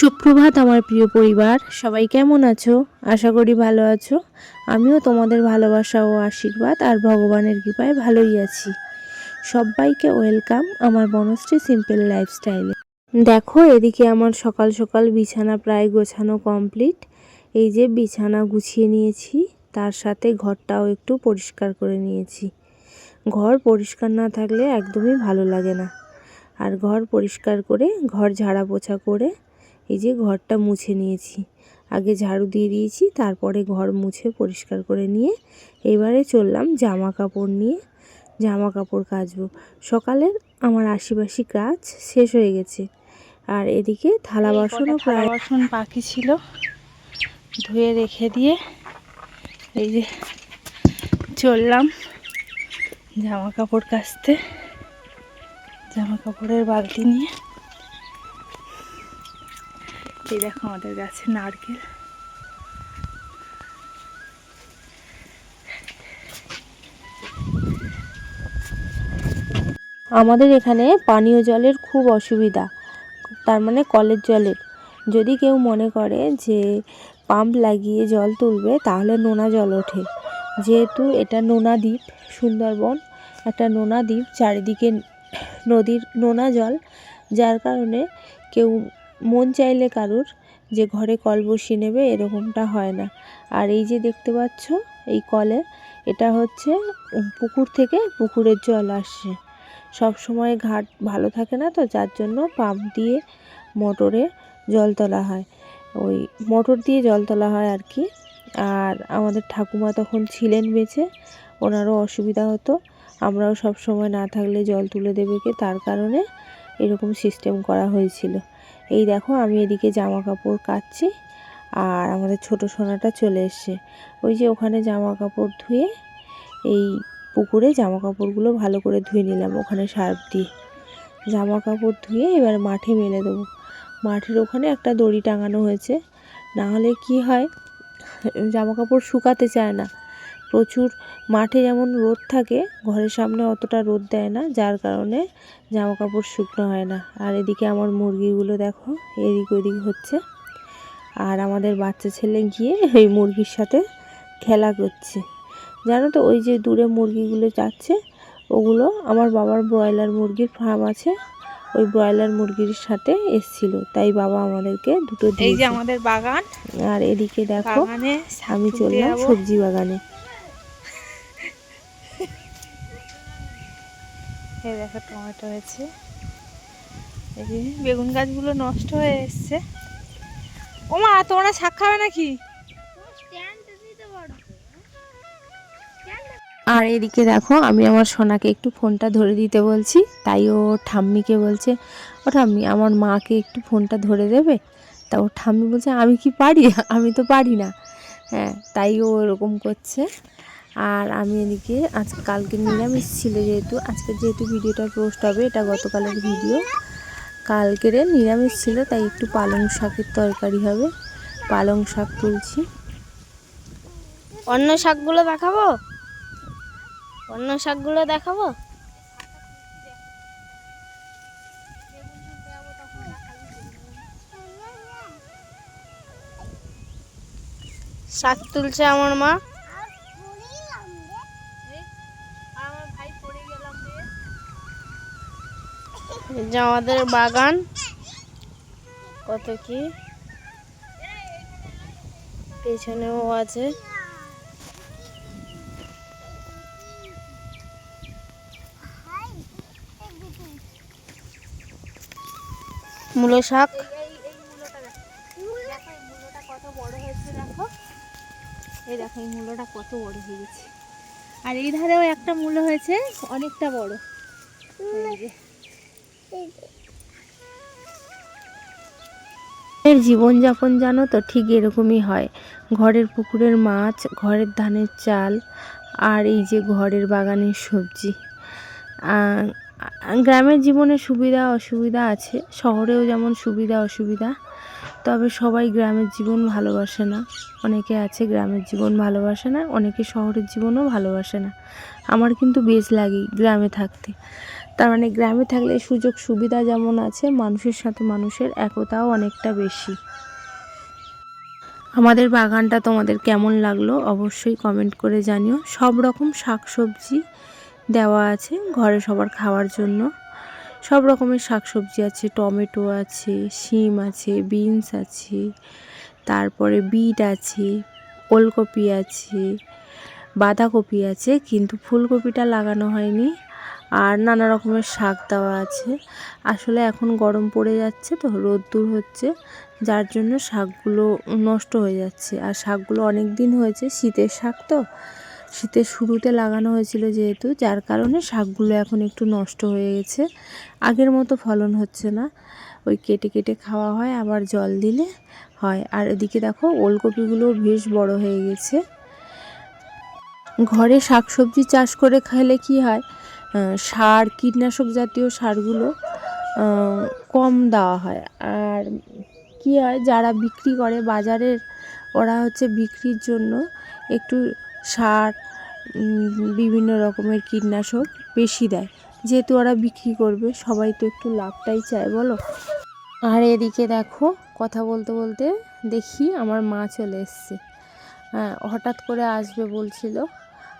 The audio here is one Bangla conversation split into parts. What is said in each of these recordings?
সুপ্রভাত আমার প্রিয় পরিবার। সবাই কেমন আছো? আশা করি ভালো আছো। আমিও তোমাদের ভালোবাসা ও আশীর্বাদ আর ভগবানের কৃপায় ভালোই আছি। সবাইকে ওয়েলকাম আমার বনশ্রী সিম্পল লাইফস্টাইলে। দেখো, এদিকে আমার সকাল সকাল বিছানা প্রায় গোছানো কমপ্লিট। এই যে বিছানা গুছিয়ে নিয়েছি, তার সাথে ঘরটাও একটু পরিষ্কার করে নিয়েছি। ঘর পরিষ্কার না থাকলে একদমই ভালো লাগে না। আর ঘর পরিষ্কার করে, ঘর ঝাড়া পোছা করে এই যে ঘরটা মুছে নিয়েছি। আগে ঝাড়ু দিয়ে দিয়েছি তারপরে ঘর মুছে পরিষ্কার করে নিয়ে এবারে চললাম জামা কাপড় নিয়ে জামা কাপড় কাচবো। সকালের আমার আশিপাশি কাজ শেষ হয়ে গেছে। আর এদিকে থালা বাসনও প্রায় বাসন পাখি ছিল ধুয়ে রেখে দিয়ে এই যে চললাম জামা কাপড় কাচতে। জামা কাপড়ের বালতি নিয়ে এই দেখো আমাদের গাছে নারকেল। আমাদের এখানে পানীয় জলের খুব অসুবিধা, তার মানে কলের জলের। যদি কেউ মনে করে যে পাম্প লাগিয়ে জল তুলবে, তাহলে নোনা জল ওঠে। যেহেতু এটা নোনা দ্বীপ, সুন্দরবন, একটা নোনা দ্বীপ, চারিদিকে নদীর নোনা জল, যার কারণে কেউ মন চাইলে কারুর যে ঘরে কল বসিয়ে নেবে এরকমটা হয় না। আর এই যে দেখতে পাচ্ছ এই কলে, এটা হচ্ছে পুকুর থেকে পুকুরের জল আসছে সব সময় ঘাট ভালো থাকে না তো, যার জন্য পাম্প দিয়ে মোটরে জল তোলা হয়। ওই মোটর দিয়ে জল তোলা হয় আর কি। আর আমাদের ঠাকুমা তখন ছিলেন বেঁচে, ওনারও অসুবিধা হতো। আমরাও সব সময় না থাকলে জল তুলে দেবে কে? তার কারণে এরকম সিস্টেম করা হয়েছিল। এই দেখো, আমি এদিকে জামা কাপড় কাচ্ছি আর আমাদের ছোট সোনাটা চলে এসছে। ওই যে ওখানে জামা কাপড় ধুয়ে এই পুকুরে জামা কাপড়গুলো ভালো করে ধুয়ে নিলাম ওখানে সার্ফ দিয়ে। জামা কাপড় ধুয়ে এবার মাঠে মেলে দেবো। মাঠের ওখানে একটা দড়ি টাঙানো হয়েছে। না হলে কি হয়? জামা কাপড় শুকাতে চায় না। প্রচুর মাঠে যেমন রোদ থাকে ঘরের সামনে অতটা রোদ দেয় না যার কারণে জামা কাপড় শুকনো হয় না। আর এদিকে আমার মুরগিগুলো দেখো এদিক ওদিক হচ্ছে। আর আমাদের বাচ্চা ছেলে গিয়ে ওই মুরগির সাথে খেলা করছে। জানো তো ওই যে দূরে মুরগিগুলো যাচ্ছে ওগুলো আমার বাবার ব্রয়লার মুরগির ফার্ম আছে ওই ব্রয়লার মুরগির সাথে এসছিল। তাই বাবা আমাদেরকে দুটো এই যে আমাদের বাগান। আর এদিকে দেখো আমি চললাম সবজি বাগানে। এই দেখো টমেটো হয়েছে। এই যে বেগুন গাছগুলো নষ্ট হয়ে এসছে। ও মা তোমরা শাক খাবে নাকি? আর এদিকে দেখো, আমি আমার সোনাকে একটু ফোনটা ধরে দিতে বলছি। তাই ও ঠাম্মিকে বলছে, ও ঠাম্মি, আমার মাকে একটু ফোনটা ধরে দেবে? তা ও ঠাম্মি বলছে, আমি কি পারি? আমি তো পারি না। হ্যাঁ তাই ও এরকম করছে। আর আমি এদিকে আজ কালকে নিরামিষ ছিল যেহেতু, আজকে যেহেতু ভিডিওটা পোস্ট হবে, এটা গতকালের ভিডিও। কালকের নিরামিষ ছিল, তাই একটু পালং শাকের তরকারি হবে। পালং শাক তুলছি। অন্য শাকগুলো দেখাবো? অন্য শাকগুলো দেখাবো? শাক তুলছে আমার মা। যে আমাদের বাগান। কত কি? পেছনেও আছে। মূলো শাক। এই দেখো, এই মূলোটা কত বড় হয়ে গেছে। আর এই ধারেও একটা মূলো হয়েছে, অনেকটা বড়। জীবনযাপন জানো তো ঠিক এরকমই হয়। ঘরের পুকুরের মাছ, ঘরের ধানের চাল, আর এই যে ঘরের বাগানের সবজি। গ্রামের জীবনে সুবিধা অসুবিধা আছে, শহরেও যেমন সুবিধা অসুবিধা, তবে সবাই গ্রামের জীবন ভালোবাসে না। অনেকে আছে গ্রামের জীবন ভালোবাসে না, অনেকে শহরের জীবনও ভালোবাসে না। আমার কিন্তু বেশ লাগে গ্রামে থাকতে। তার মানে গ্রামে থাকলে সুযোগ সুবিধা যেমন আছে, মানুষের সাথে মানুষের একতাও অনেকটা বেশি। আমাদের বাগানটা তোমাদের কেমন লাগল অবশ্যই কমেন্ট করে জানিও। সব রকম শাকসবজি দেওয়া আছে ঘরে সবার খাওয়ার জন্য। সব রকমের শাকসবজি আছে, টমেটো আছে, শিম আছে, বিনস আছে, তারপরে বিট আছে, ওলকপি আছে, বাঁধাকপি আছে, কিন্তু ফুলকপিটা লাগানো হয়নি। আর নানা রকমের শাক দেওয়া আছে। আসলে এখন গরম পড়ে যাচ্ছে তো, রোদ্দুর হচ্ছে, যার জন্য শাকগুলো নষ্ট হয়ে যাচ্ছে। আর শাকগুলো অনেক দিন হয়েছে, শীতের শাক তো। শীতের শুরুতে লাগানো হয়েছিল যেহেতু, যার কারণে শাকগুলো এখন একটু নষ্ট হয়ে গেছে। আগের মতো ফলন হচ্ছে না। ওই কেটে কেটে খাওয়া হয়, আবার জল দিলে হয়। আর এদিকে দেখো, ওলকপিগুলো বেশ বড় হয়ে গেছে। ঘরে শাকসবজি চাষ করে খেলে কি হয়? সার, কীটনাশক জাতীয় সারগুলো কম দেওয়া হয়। আর কি হয়, যারা বিক্রি করে, বাজারের ওরা হচ্ছে বিক্রির জন্য একটু সার বিভিন্ন রকমের কীটনাশক বেশি দেয়। যেহেতু ওরা বিক্রি করবে, সবাই তো একটু লাভটাই চায়, বলো? আর এদিকে দেখো, কথা বলতে বলতে দেখি আমার মা চলে এসছে। হ্যাঁ হঠাৎ করে আসবে বলছিল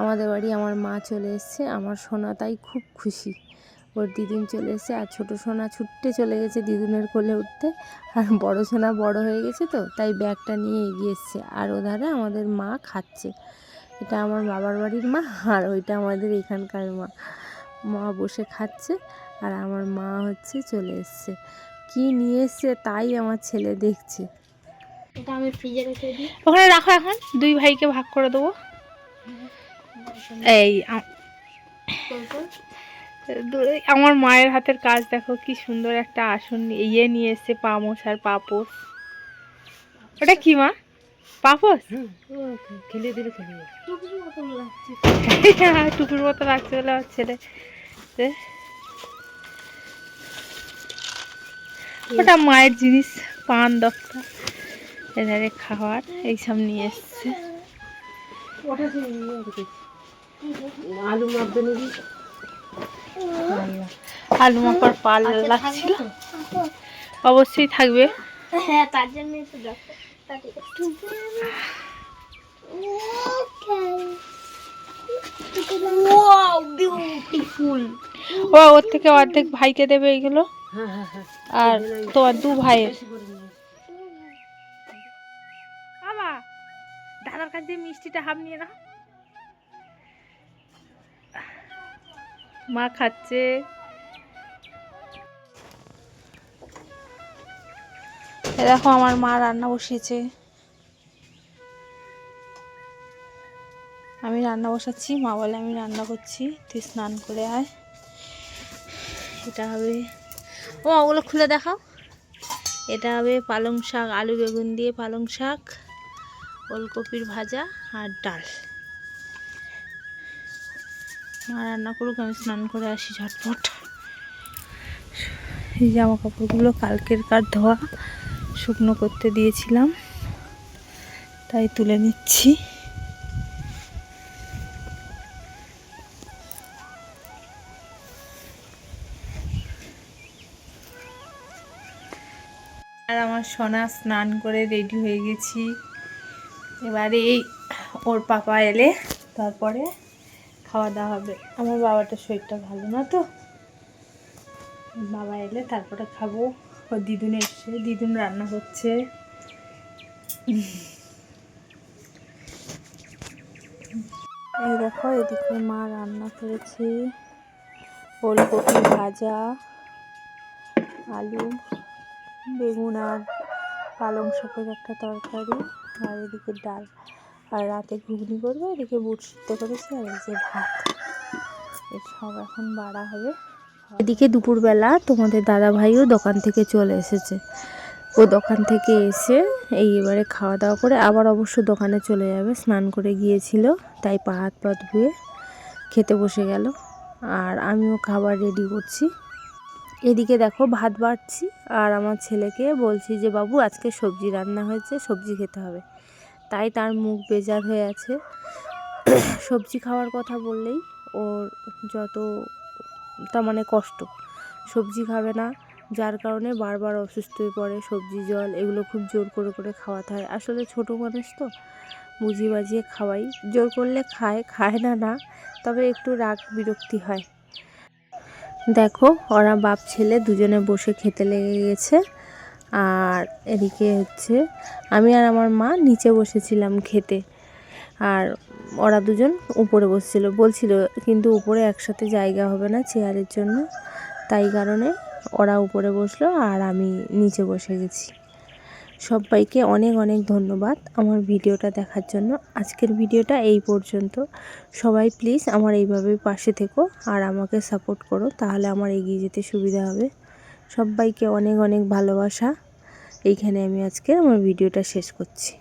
আমাদের বাড়ি আমার মা চলে এসছে আমার সোনা তাই খুব খুশি। ওর দিদিন চলে এসছে আর ছোটো সোনা ছুটতে চলে গেছে দিদুনের কোলে উঠতে আর বড় সোনা বড় হয়ে গেছে তো তাই ব্যাগটা নিয়ে এগিয়ে এসছে। আর ওধারে আমাদের মা খাচ্ছে। এটা আমার বাবার বাড়ির মা আর ওইটা আমাদের এখানকার মা। মা বসে খাচ্ছে আর আমার মা হচ্ছে চলে এসছে। কি নিয়ে এসছে তাই আমার ছেলে দেখছে। এটা আমি ফ্রিজে রেখে দিই। ওখানে রাখো এখন দুই ভাইকে ভাগ করে দেবো। এই আমার মায়ের হাতের কাজ দেখো, কি সুন্দর একটা আসন ইয়ে নিয়ে এসছে, পামোশ আর পাপোশ। ওটা কি মা? পাপোশ? খেলে দিলে টুকুর মতো রাখছে বলে আমার ছেলে। ওটা মায়ের জিনিস, পান দপ্তর এধারে খাওয়ার, এইসব নিয়ে এসছে। আলু মাপবে নাকি? আলু মাখার পাল লাগছিল। অবশ্যই থাকবে। হ্যাঁ তার জন্য ও ওর থেকে অর্ধেক ভাইকে দেবে এইগুলো আর তোমার দু ভাইয়ের। বাবা দাদার কাছে দিয়ে মিষ্টিটা হাফ নিয়ে না মা খাচ্ছে। দেখো আমার মা রান্না বসিয়েছে। আমি রান্না বসাচ্ছি, মা বলে আমি রান্না করছি, তুই স্নান করে আয়। এটা হবে, ও, ওগুলো খুলে দেখাও। এটা হবে পালং শাক, আলু বেগুন দিয়ে পালং শাক, ওলকপির ভাজা আর ডাল। মা রান্না করুক, আমি স্নান করে আসি ঝটপট। এই জামা কাপড়গুলো কালকের কার ধোয়া, শুকনো করতে দিয়েছিলাম, তাই তুলে নিচ্ছি। আর আমার সোনা স্নান করে রেডি হয়ে গেছি। এবারে এই ওর পাপা এলে, তারপরে খাওয়া দাওয়া হবে। আমার বাবাটার শরীরটা ভালো না তো। বাবা এলে তারপরে খাব। ও দিদুন এসছে। দিদুন রান্না হচ্ছে এই দেখো, এদিকে মা রান্না করেছে। ওলকপি ভাজা, আলু, বেগুন আর পালং শাকের একটা তরকারি। আর এদিকে ডাল। আর রাতে ঘুগনি করবে, এদিকে বুট সিদ্ধ করেছি আর এই যে ভাত। সব এখন বাড়া হবে। এদিকে দুপুরবেলা তোমাদের দাদা ভাইও দোকান থেকে চলে এসেছে। ও দোকান থেকে এসে এই এবারে খাওয়া দাওয়া করে আবার অবশ্য দোকানে চলে যাবে। স্নান করে গিয়েছিল, তাই পা হাত পা ধুয়ে খেতে বসে গেল। আর আমিও খাবার রেডি করছি। এদিকে দেখো ভাত বাড়ছি, আর আমার ছেলেকে বলছি যে, বাবু, আজকে সবজি রান্না হয়েছে, সবজি খেতে হবে। তাই তার মুখ বেজার হয়ে আছে। সবজি খাওয়ার কথা বললেই ওর যত তার মানে কষ্ট। সবজি খাবে না, যার কারণে বারবার অসুস্থ হয়ে পড়ে, সবজি জল এগুলো খুব জোর করে করে খাওয়াতে হয়। আসলে ছোটো মানুষ তো, বুঝিয়ে বাজিয়ে খাওয়াই। জোর করলে খায় খায় না না, তবে একটু রাগ বিরক্তি হয়। দেখো, ওরা বাপ ছেলে দুজনে বসে খেতে লেগে গেছে। আর এদিকে হচ্ছে আমি আর আমার মা নিচে বসেছিলাম খেতে। আর ওরা দুজন উপরে বসছিল, বলছিল কিন্তু উপরে একসাথে জায়গা হবে না চেয়ারের জন্য। তাই কারণে ওরা উপরে বসল আর আমি নিচে বসে গেছি। সবাইকে অনেক অনেক ধন্যবাদ আমার ভিডিওটা দেখার জন্য। আজকের ভিডিওটা এই পর্যন্ত। সবাই প্লিজ আমার এইভাবে পাশে থেকো আর আমাকে সাপোর্ট করো, তাহলে আমার এগিয়ে যেতে সুবিধা হবে। সবাইকে অনেক অনেক ভালোবাসা। এইখানে আমি আজকে আমার ভিডিওটা শেষ করছি।